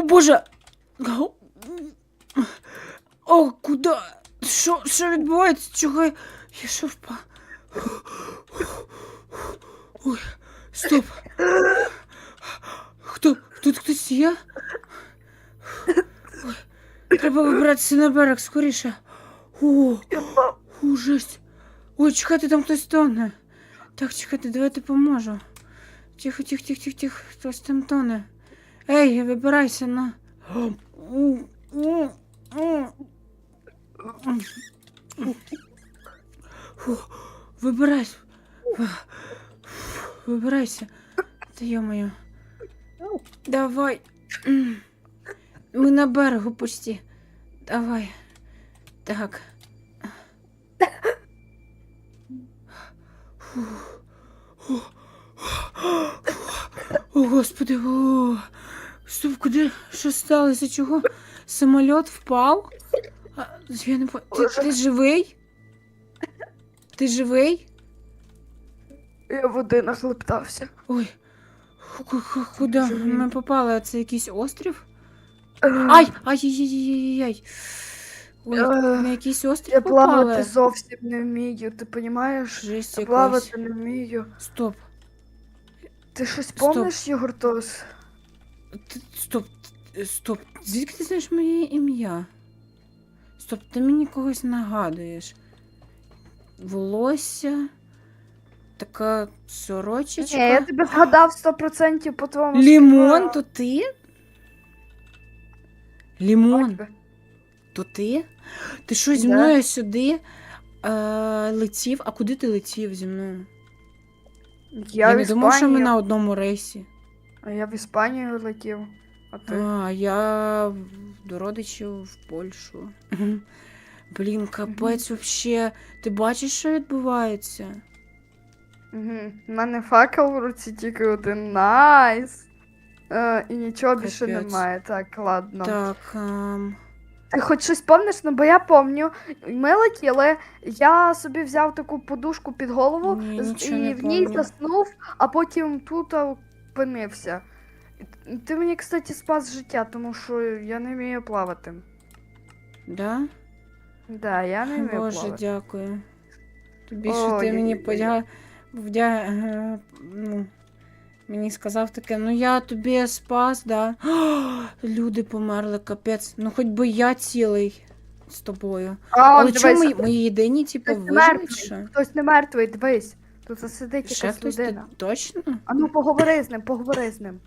О боже! О, куди? Що, що відбувається? Чого я. Я що впав? Ой, стоп. Хто? Тут хтось є? Ой, треба вибиратися на берег скоріше. О, ужас. Ой, чекайте, там хтось тоне. Так, чекайте, давайте поможу. Тихо, тихо, тихо, тихо, тихо, хтось там тоне. Ей, вибирайся на. Вибирайся. Вибирайся. Та йо-моє. Давай. М. Ми на берегу почти. Давай. Так. О, господи, о. Стоп, куди? Що сталося? Чого? Самоліт впав? А, я не по... ти, ти живий? Ти живий? Я води нахлептався. Ой. Ку- ку- Куди ми попали? Це якийсь острів? Ай! Ай! Ай-яй-яй-яй-яй. Ой, Е, на якийсь острів Я плавати зовсім не вмію, ти розумієш? Жесть Я якась. плавати не вмію. Стоп. Ти щось Стоп. помниш, Єгортос? Ти- Стоп. Стоп. Звідки ти знаєш моє ім'я? Стоп, ти мені когось нагадуєш. Волосся. Така сорочечка. Ні, я тебе згадав 100% по твоєму Лімон, то ти? Лімон, то ти? Ти що зі Да. мною сюди е, летів? А куди ти летів зі мною? Я, Я в не думав, що ми Іспанію. на одному рейсі. А я в Іспанію летів. А ти? А, я до родичів в Польщу. Блін, капець вообще. Ти бачиш, що відбувається? Угу. У мене факел в руці тільки один. Найс. Е, і нічого більше немає. Так, ладно. Так. ем, Ти хоч щось помниш? Ну, бо я помню. Ми летіли, я собі взяв таку подушку під голову Ні, з- нічого і не в ній помню. заснув, а потім тут опинився. Ти мені, кстати, спас життя, тому що я не вмію плавати. да? Да, я не вмію Боже, дякую. Тобі що ти мені Ой-ой-ой. подя... вдя... ну, мені сказав таке, ну я тобі спас, да. Люди померли, капець. Ну хоч би я цілий з тобою. А, Але дивись, чому мої єдині, типу, вижили? хтось не мертвий, дивись. Тут сидить Ще якась хтось тут людина. точно? А ну поговори з ним, поговори з ним.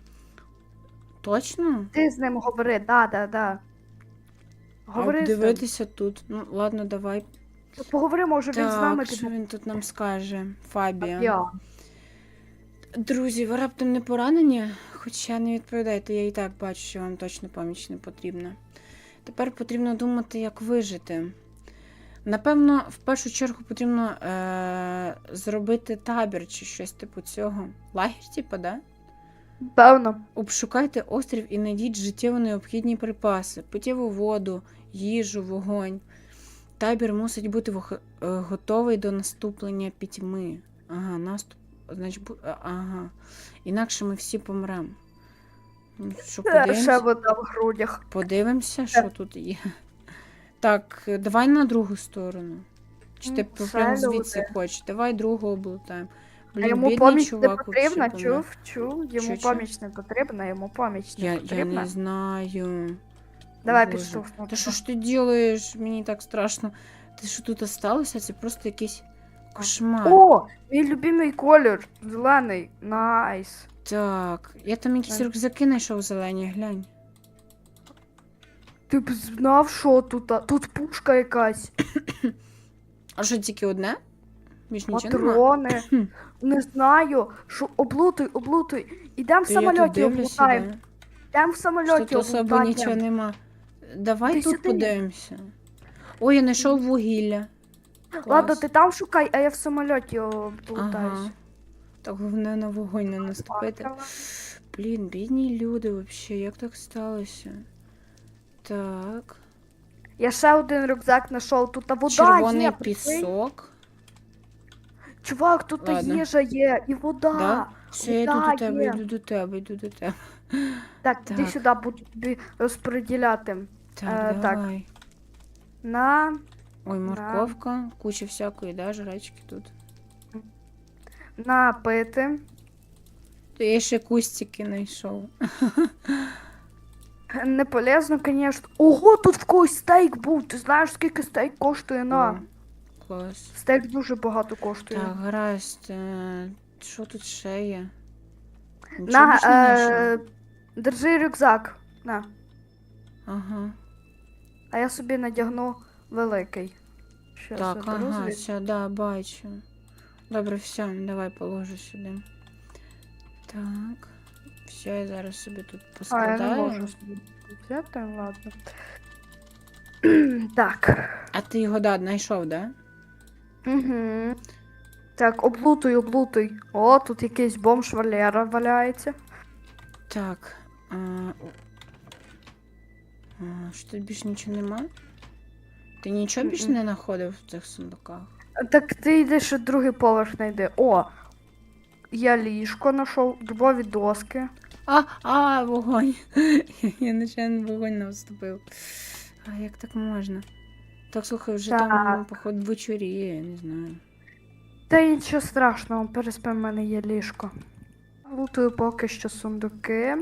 Точно? Ти з ним говори, да, да, да. Говори а з ним. дивитися тут. Ну, ладно, давай. Поговори, може він з нами Так, що піде. він тут нам скаже? Фабія. Я. Друзі, ви раптом не поранені? Хоча не відповідайте, я і так бачу, що вам точно поміч не потрібна. Тепер потрібно думати, як вижити. Напевно, в першу чергу потрібно е- зробити табір чи щось типу цього. Лагерь, типу, да? Певно. Обшукайте острів і знайдіть життєво необхідні припаси, питєву воду, їжу, вогонь. Табір мусить бути е, готовий до наступлення пітьми. Ага, наступ. Значить, бу... ага. Інакше ми всі помремо. Ну, Що Ще вода в грудях. Подивимося, що тут є. Так, давай на другу сторону. Чи ти Ну, прям це звідси люди. хочеш? Давай другу облутаємо. А Блін, йому бідний поміч не чувак потрібна, помер. чув, чув, йому поміч не потрібна, йому поміч не Я, я потрібна. не знаю. Давай Боже. підштовхну. Та що ж ти робиш? Мені так страшно. Ти що тут осталося? Це просто якийсь кошмар. О, мій любимий колір, зелений, найс. Так, я там якісь Так. рюкзаки знайшов зелені, глянь. Ти б знав, що тут? а? Тут пушка якась, А що тільки одне? Нічого нема? патрони. Не знаю, що облутуй, облутуй. Ідем в То я тут самольоті дивлюся, облутаємо. да. Ідем в Що самольоті тут особо облутаємо. нічого нема. Давай Ти тут сюди. подивимося. Ой, я знайшов вугілля. Ладно, Клас. ти там шукай, а я в самольоті облутаюсь. Ага. Так головне на вогонь не наступити. Блін, бідні люди взагалі, як так сталося? Так. Я ще один рюкзак знайшов, тут а вода Червоний є. пісок. Чувак, тут Ладно. їжа є і вода. Да? Все, я йду до тебе, є. йду до тебе, йду до тебе. Так, іди Так. сюди, буду тобі розподіляти. Так, Е, так. давай. На, Ой, морковка, куча всякої, да, жрачки тут. напити. То я ще кустики знайшов. Не полезно, звісно. Ого, тут в когось стейк був. Ти знаєш, скільки стейк коштує на. О, Клас. Стейк дуже багато коштує. Так, гаразд. е, Що тут ще є? Нічого На, е, держи рюкзак. На. Ага. А я собі надягну великий. Щас Так, ага, все, да, бачу. Добре, все, давай положу сюди. Так. Все, я зараз собі тут А, я не можу собі взяти, ладно. так. А ти його да, знайшов, да? Угу. Так, облутуй, облутуй. О, тут якийсь бомж Валера валяється. Так. А, а, що тут більше нічого нема? Ти нічого більше не знаходив в цих сундуках? Так ти йдеш другий поверх знайди. О! Я ліжко знайшов, дубові доски. А, а, вогонь. Я нечайно вогонь не вступив. А як так можна? Так, слухай, вже там, походу, вечоріє, я не знаю. Та нічого страшного, переспи, в мене є ліжко. Лутую поки що сундуки.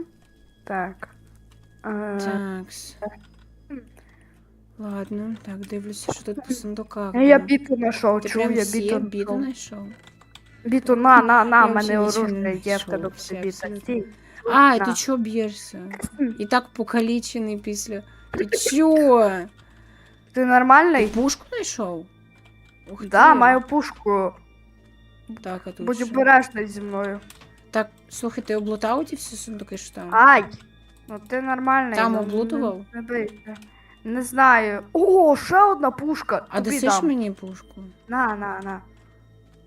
Так. Е, Такс. Ладно, так, дивлюся, що тут по сундуках. я да. біту знайшов, Ти чув, прям я всі біту знайшов? Біту, на, на, на, Я в мене взагалі нічого не оружие є в знайшов, тебе все, біта. абсолютно. А, На. ти чого б'єшся? І так покалічений після. Ти чого? Ти Ти нормальний? пушку знайшов? Ух Да, ти. маю пушку. Так, а тут Будь що? обережний зі мною. Так, слухай, ти облутав ті всі сундуки, що там? Ай! Ну ти нормальний. Там ну, облутував? Не, не бийся. Не знаю. О, ще одна пушка. А Тобі дасиш дам. мені пушку? На, на, на.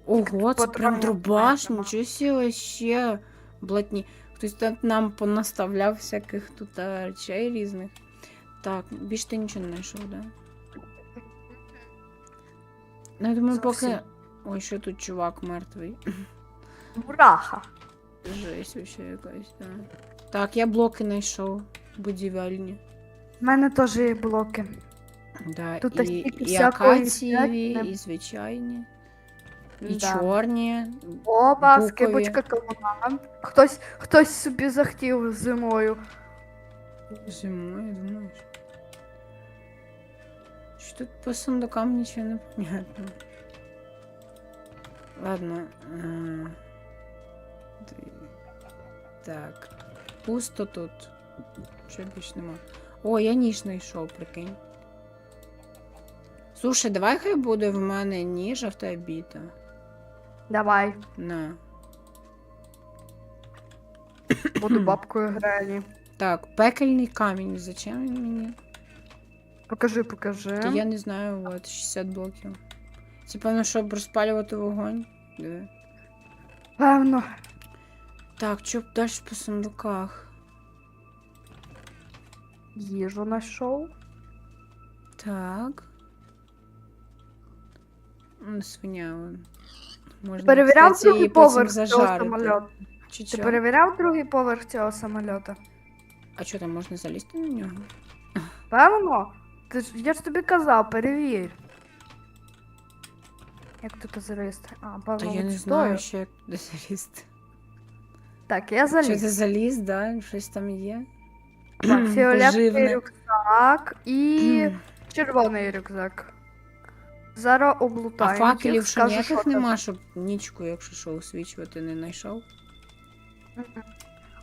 Ого, це прям дробаш, нічого себе ще блатні. Хтось там нам понаставляв всяких тут речей різних. Так, більше ти нічого не знайшов, да? Ну, я думаю, поки. Ой, що тут чувак мертвий. Мураха. Жесть вообще якась, да. Так, я блоки знайшов будівельні. У мене теж є блоки. Да, Тут і, стільки і всякої всякої. і звичайні, і Да. чорні. Оба, Букові. скибочка комуна. Хтось, хтось собі захотів зимою. Зимою, думаєш? Що тут по сундукам нічого не понятно. Ладно. е, Так. Пусто тут. Що більш нема. О, я ніж знайшов, прикинь. Слушай, давай хай буде в мене ніж, а в тебе біта. Давай, На. буду бабкою Грені. Так, пекельний камінь. Зачем він мені? Покажи, покажи. Та я не знаю, от 60 блоків. Це певно, щоб розпалювати вогонь. Диви. Певно. Так, що далі по сундуках? Їжу знайшов. Так. Свиня. вон. Можна, Перевіряв кстати, другий потім поверх цього зажарити. самольоту. Чи Ти що? перевіряв другий поверх цього самольота? А що там можна залізти на нього? Певно? Ти ж, я ж тобі казав, перевір. Як тут залізти? А, певно, Та я не стою. знаю, ще як туди залізти. Так, я Що заліз. ти заліз, да? Щось там є? Так, фіолетовий Поживне. рюкзак і червоний рюкзак. Зараз А облутаємо. факелів що скажу, ніяких нема, щоб нічку, якщо що, освічувати не знайшов?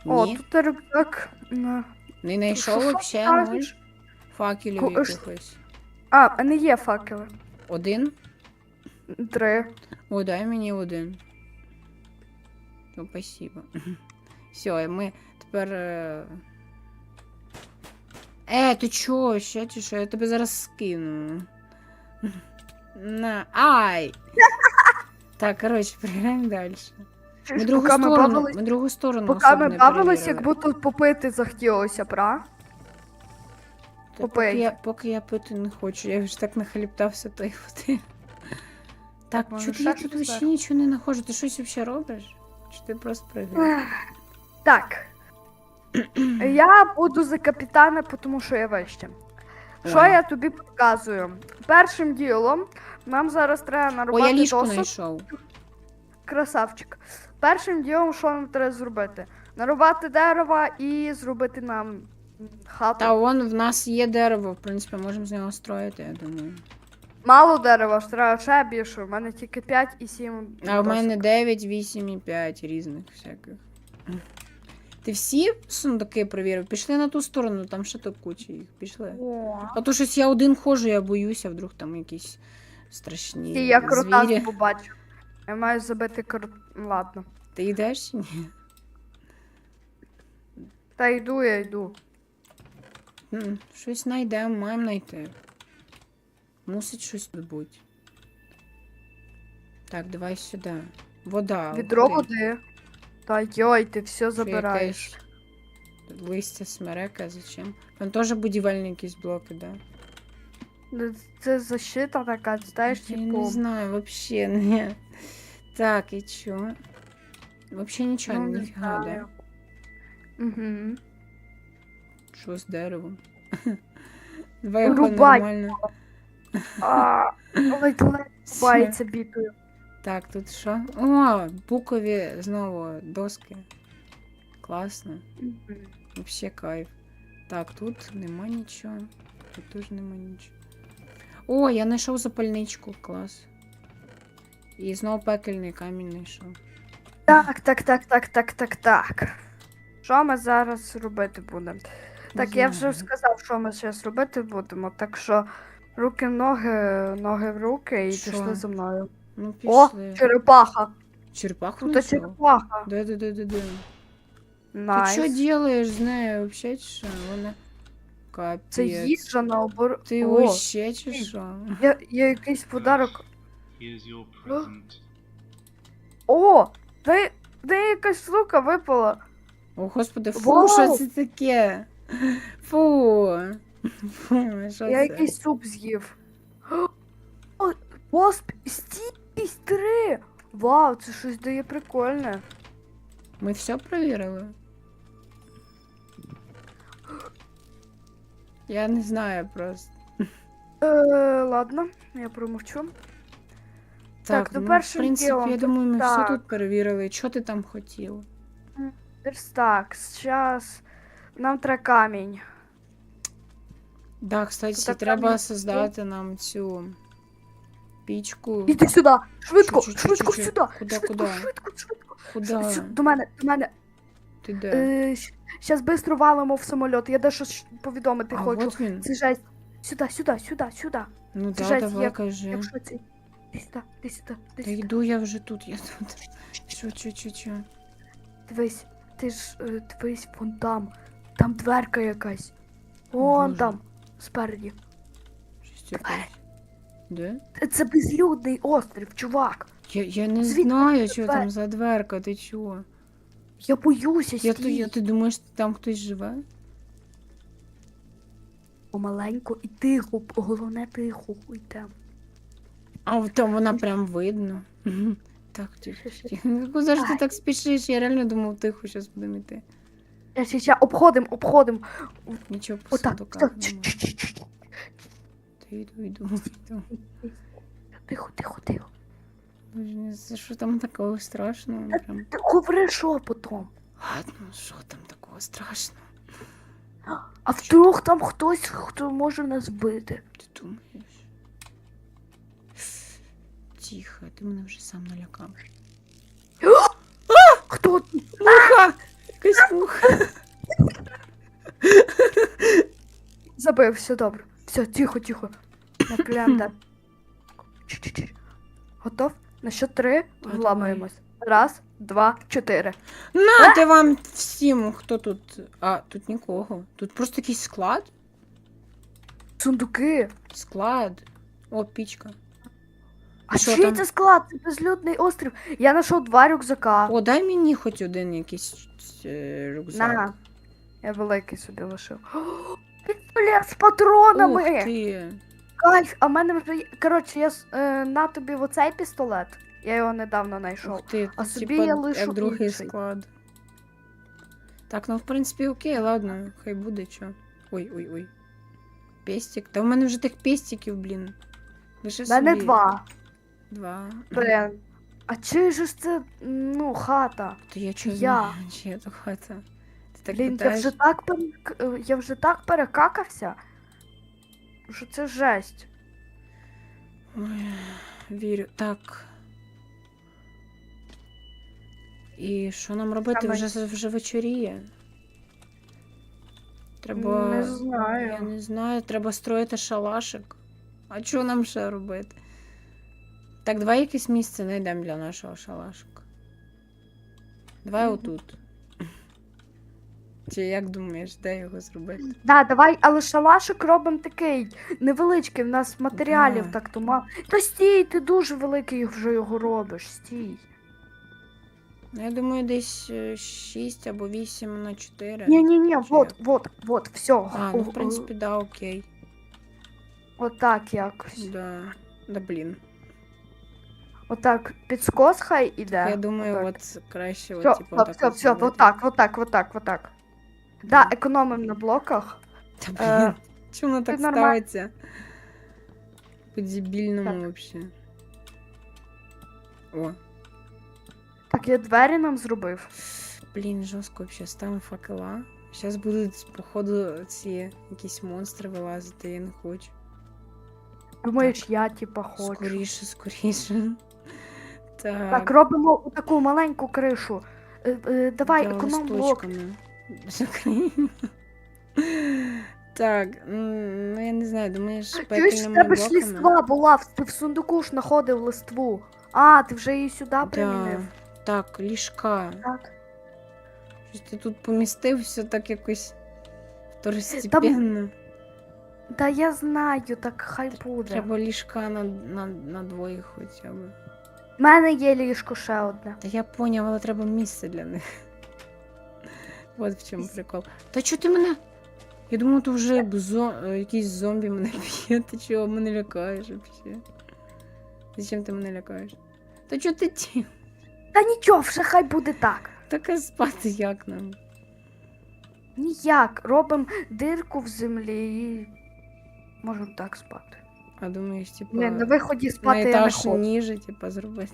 О, Ні, тут рюкзак. на- не знайшов що взагалі ноль факелів Ку- якихось. А, а не є факели. Один? Три. О, дай мені один. Ну, спасибо. Все, ми тепер. Е, Е, ти чо, ще чи що? Я тебе зараз скину. На. Ай! Так, коротше, переграємо далі. Ми другу Поки ми сторону, бавились, ми другу сторону поки особо ми не бавились, перевірили. як будто попити захотілося, пра? Та поки я, поки я пити не хочу, я вже так нахліптався тої води. Так, може, чого ще я тут щось взагалі нічого не знаходжу? Ти щось взагалі робиш? Чи ти просто пригай? Так. Я буду за капітана, тому що я вище. Що я тобі показую? Першим ділом нам зараз треба О, я ліжко досок. знайшов. Красавчик. Першим ділом, що нам треба зробити? Нарубати дерева і зробити нам хату. Та вон в нас є дерево, в принципі, можемо з нього строїти, я думаю. Мало дерева, ж треба ще більше. У мене тільки 5 і 7. А в мене 9, 8 і 5 різних всяких. Ти всі сундуки перевірив? Пішли на ту сторону, там ще то куча їх. Пішли. А то щось я один ходжу, я боюся, вдруг там якісь страшні і я крота звірі. побачу. Я маю забити крот. Ладно. Ти йдеш чи ні? Та йду, я йду. М, Щось знайдемо, маємо знайти. Мусить щось тут бути. Так, давай сюди. Вода. Відро куди? води. Та йой, ти все забираєш. якесь Листя смерека, зачем? Там теж будівельні якісь блоки, да? Ну, Це защита така, знаєш, Я типу. не знаю, вообще не. Так, і чо? Вообще нічого, ну, не ніфіга, да? знаю. Угу. Що з деревом? Давай його Рубай. нормально. А, ледь ледь бається бітою. Так, тут що? О, букові знову доски. Класно. Вообще кайф. Так, тут нема нічого. Тут теж нема нічого. О, я знайшов запальничку, клас. І знову пекельний камінь знайшов. Так, так, так, так, так, так, так. Що ми зараз робити будемо? Так, я вже сказав, що ми зараз робити будемо. Так що руки в ноги, ноги в руки і пішли за мною. Ну, О, черепаха! Черепаху Тут черепаха. Да, да, да, да, да. Найс. Ти що делаєш з нею вообще, чи що? Вона... Капець. Це їжа наоборот. Ти О, вообще, чи що? є, є якийсь подарок. Here's your present. О! Де, де якась штука випала? О, господи, фу, Вау! що це таке? Фу. Фу, що Я це? якийсь суп з'їв. О, Посп, стійсть три! Вау, це щось дає прикольне. Ми все провірили? Я не знаю просто. Е, ладно, я промовчу. Так, ну, ну, першим в принципі, ділом, я думаю, ми все так. тут перевірили. Що ти там хотів? Так, зараз нам треба камінь. Да, кстати, так треба камінь. создати нам цю пічку. Іди сюди! Швидко, Чу-чу-чу-чу-чу. швидко сюди! Куда, швидко, куда? швидко, швидко. Куда? Сю- До мене, до мене. Ти де? Е, Зараз швидко валимо в самоліт. Я дещо щ- повідомити а, хочу. от він. Це жесть. Сюди, сюди, сюди, сюди. Ну да, жесть, давай я- кажи. Якщо це. Ти сюди, ти сюди, ти Та сюди. йду я вже тут, я тут. Що, що, що, що? Дивись, ти ж е, дивись вон там. Там дверка якась. Вон Боже. там, спереді. Щось якесь. Де? Це- безлюдний острів, чувак. Я, я не Звідки знаю, ти що там за дверка, ти чого? Я боюся Я, стій. я, ти думаєш, там хтось живе? Помаленьку і тихо, головне тихо йдемо. А там вона прям видно. Мгм. Так, тихо. Ну, ж ти так спішиш? Я реально думав, тихо, зараз будемо йти. Я ще, ще обходимо, обходимо. Нічого по Отак. Йду, йду, йду. Тихо, тихо, тихо. Боже, знаю, що там такого страшного? Прям. Ти говори шепотом. Ладно, що там такого страшного? А вдруг там хтось, хто може нас вбити. Ти думаєш? Тихо, ти мене вже сам налякав. Хто? Муха! Якась муха. Забив, все добре. Все, тихо, тихо. Наклянда. Готов? На що три вламуємось. Раз, два, чотири. Нате вам всім, хто тут. А, тут нікого. Тут просто якийсь склад. Сундуки. Склад. О, пічка. А що чий там? це склад? Це безлюдний острів. Я знайшов два рюкзака. О, дай мені хоч один якийсь е, рюкзак. На. Я великий собі лишив. Пістолет з патронами! Ух ти. Кайф, а в мене вже є. Коротше, я с- е, на тобі оцей пістолет. Я його недавно знайшов. Ух ти, А собі типа, я лишу як другий інший. склад. Так, ну в принципі окей, ладно, хай буде чо. Ой, ой, ой. Пестик. Та в мене вже тих пестиків, блін. Лише У мене собі. два. Два. Блін. А чи ж це, ну, хата? То я чого Я. знаю, чи я то хата. Ти так Блін, я питаєш? вже так перек... е, я вже так перекакався. Що це жесть. Ой, вірю. Так. І що нам робити? Давай. Вже, вже вечоріє. Треба. Не знаю. Я не знаю, треба строїти шалашик. А що нам ще робити? Так, давай якесь місце знайдемо для нашого шалашика. Давай Мгм. отут. Чи як думаєш, де його зробити? Да, давай, але шалашик робимо такий невеличкий, в нас матеріалів Да. так то мало. Та стій, ти дуже великий вже його робиш, стій. Ну, я думаю, десь 6 або 8 на 4. Ні, ні, ні, Чи вот, вот, вот, все. А, ну в принципі, да, окей. Отак якось. Да. Да блін. Отак, підскос хай іде. Я думаю, Отак. от краще, Все, от, типу, все, так все, от все, зробити. отак, отак, отак, отак. Да, економимо на блоках. Та Е, блін, чому воно так нормаль- ставиться? По-дебільному вообще. О, Так, я двері нам зробив. блін, жорстко вообще, ставимо факела. Зараз будуть, походу, ці якісь монстри вилазити, я не хочу. Думаєш, я типа хочу. Скоріше, скоріше. Так, Так, робимо таку маленьку кришу. Е, е, давай, да, економ блок. листочками. Так, ну я не знаю, думаєш, Чуєш, в пекельними тебе ж блоками? ліства була, в- ти в сундуку ж знаходив листву. А, ти вже її сюди Да. примінив. Так, ліжка. Так. Щось ти тут помістився так якось второстепенно. Та я знаю, так хай буде. Треба ліжка на, на, на двоїх хоча б. У мене є ліжко ще одне. Та я поняв, але треба місце для них. От в чому прикол. Та чого ти мене? Я думала, то вже б зо... е, якийсь зомбі мене б'є. Ти чого мене лякаєш взагалі? Зачем ти мене лякаєш? Та чого ти ті? Та нічого, вже хай буде так. Таке спати як нам? Ніяк. Робимо дирку в землі і можемо так спати. А думаєш, типу, Не, на виході на спати я не етаж хочу. ніже, типу, зробити.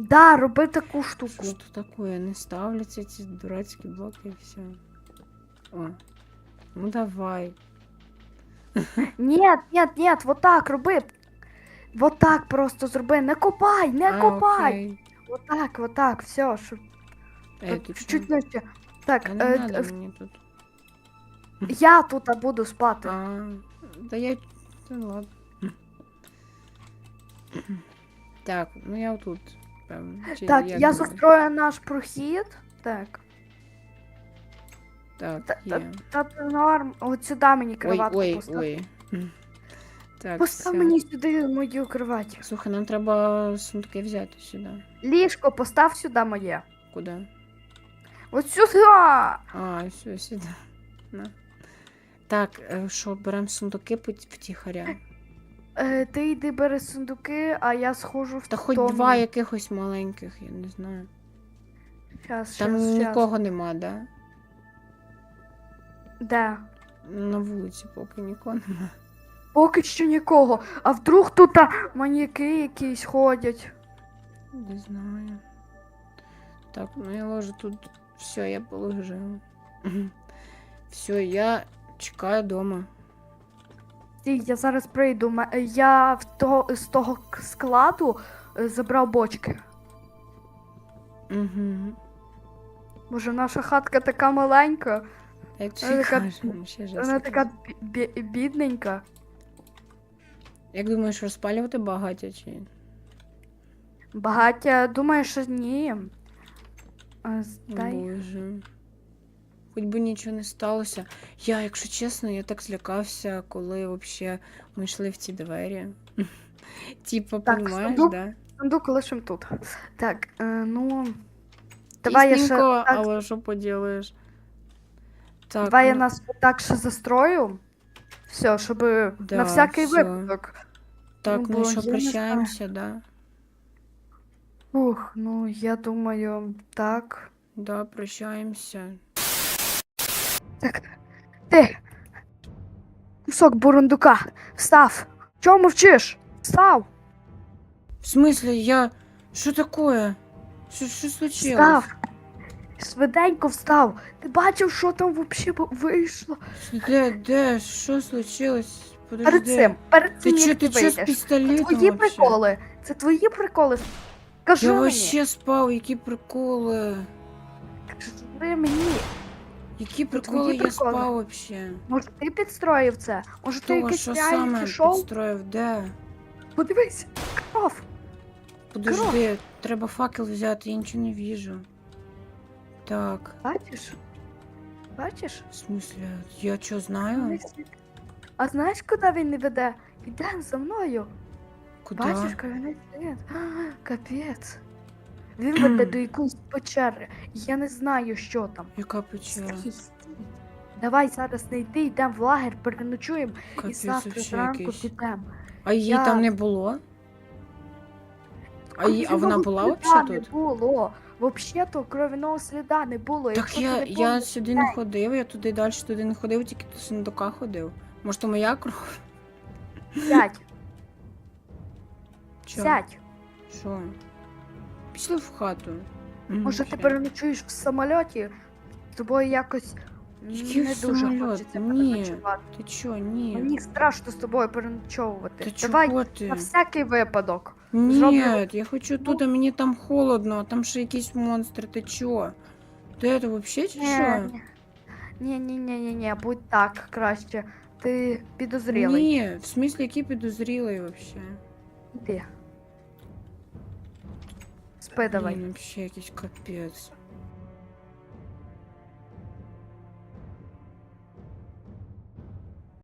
Да, роби таку штуку. Що то таке? Не ставляться ці дурацькі блоки і все. О. Ну давай. Ні, ні, ні, вот так роби. Вот так просто зроби. Не копай, не А, копай. окей. Вот так, вот так, все, щоб Ей, от ти чуть-чуть чого? нижче. Так, Та не е, надо д- мені тут. я тут буду спати. А, да я... Та ладно. Так, ну я тут, Певно. Чи так, як я застрою наш прохід. Так. Так, Та, та, є. та це норм. От сюди мені Ой, кроватку ой, постав. ой. Так, Постав все. мені сюди мою кровать. Слухай, нам треба сундуки взяти сюди. Ліжко, постав сюди моє. Куди? От сюди. А, все, сюди. На. Так, е, що, беремо сундуки втіхаря? Е, ти йди бери сундуки, а я схожу в Та хоч тому. два якихось маленьких, я не знаю. Щас, Там щас, щас. нікого нема, да? Де? На вулиці поки нікого нема. Поки що нікого. А вдруг тут а, маніяки якісь ходять. Не знаю. Так, ну я ложу тут. Все, я положила. Все, я чекаю дома. Я зараз прийду. Е, Я в того, з того складу е, забрав бочки. Угу. Боже, наша хатка така маленька, Як Вона така- ще вона така бі- бі- бідненька. Як думаєш, розпалювати багаття чи? Багаття, думаю, що ні. А, Дай. Боже. Хоч би нічого не сталося. Я, якщо чесно, я так злякався, коли вообще ми йшли в ці двері. Типа, Так, сундук? да? Сундук лишим тут. Так, е, ну. Давай я ще. Тісненько, Так, але що поділиш? Так, давай я ну, нас так ще застрою. Все, щоб Да, на всякий всё. випадок. Так, ну, ну що, я не прощаємося, да? Ух, ну я думаю, так. Да, прощаємося. Так. Ти. Кусок бурундука. Встав. Чого мовчиш? Встав. В смысле, я. Що такое? Що, що случилось? Встав. Швиденько встав. Ти бачив, що там взагалі вийшло? Де, де, що случилось? Подожди. Перед цим, перед Ти цим, чо, як ти ти чо з пістолетом Твої вообще? приколи. Це твої приколи. Кажи Я мені. вообще спав, які приколи. Кажи мені. Які приколи я приколи. спав вообще? Може, ти підстроїв це? Може, ти Хто, якийсь що реальний саме пішов? підстроїв? Де? Подивись, кров. Подожди, треба факел взяти, я нічого не віжу. Так, Бачиш? Бачиш? в смысле, я що знаю? А знаєш, куди він не веде? Іде за мною. Куди? Бачиш, кам'яний слід? А, Капець. Він веде до якоїсь печери. Я не знаю, що там. Яка печера? Давай зараз не йди, йдемо в лагер, переночуємо і Капець завтра вообще зранку якийсь. підемо. А її Я- там не було? А, її, а вона була сліда вообще не тут? було. Взагалі-то кров'яного сліда не було. Так Якщо я, ти не я помниш, сюди не ходив, я туди далі туди не ходив, тільки до сундука ходив. Може, то моя кров? сядь, Чо? сядь. Що? Пішли в хату. Може, ти переночуєш в самольоті? Тобою якось Який не дуже самольот? хочеться Ні. переночувати. Ти чо, ні. Мені страшно з тобою переночовувати. Та Давай чого ти? на всякий випадок. Ні, зроблю- я хочу тут, а мені там холодно, а там ще якісь монстри, ти чо? Ти це взагалі чи що? Ні, ні, ні, ні, ні, будь так краще. Ти підозрілий. Ні, в смислі, який підозрілий взагалі? Іди. Спи давай. Блін, взагалі якийсь капець.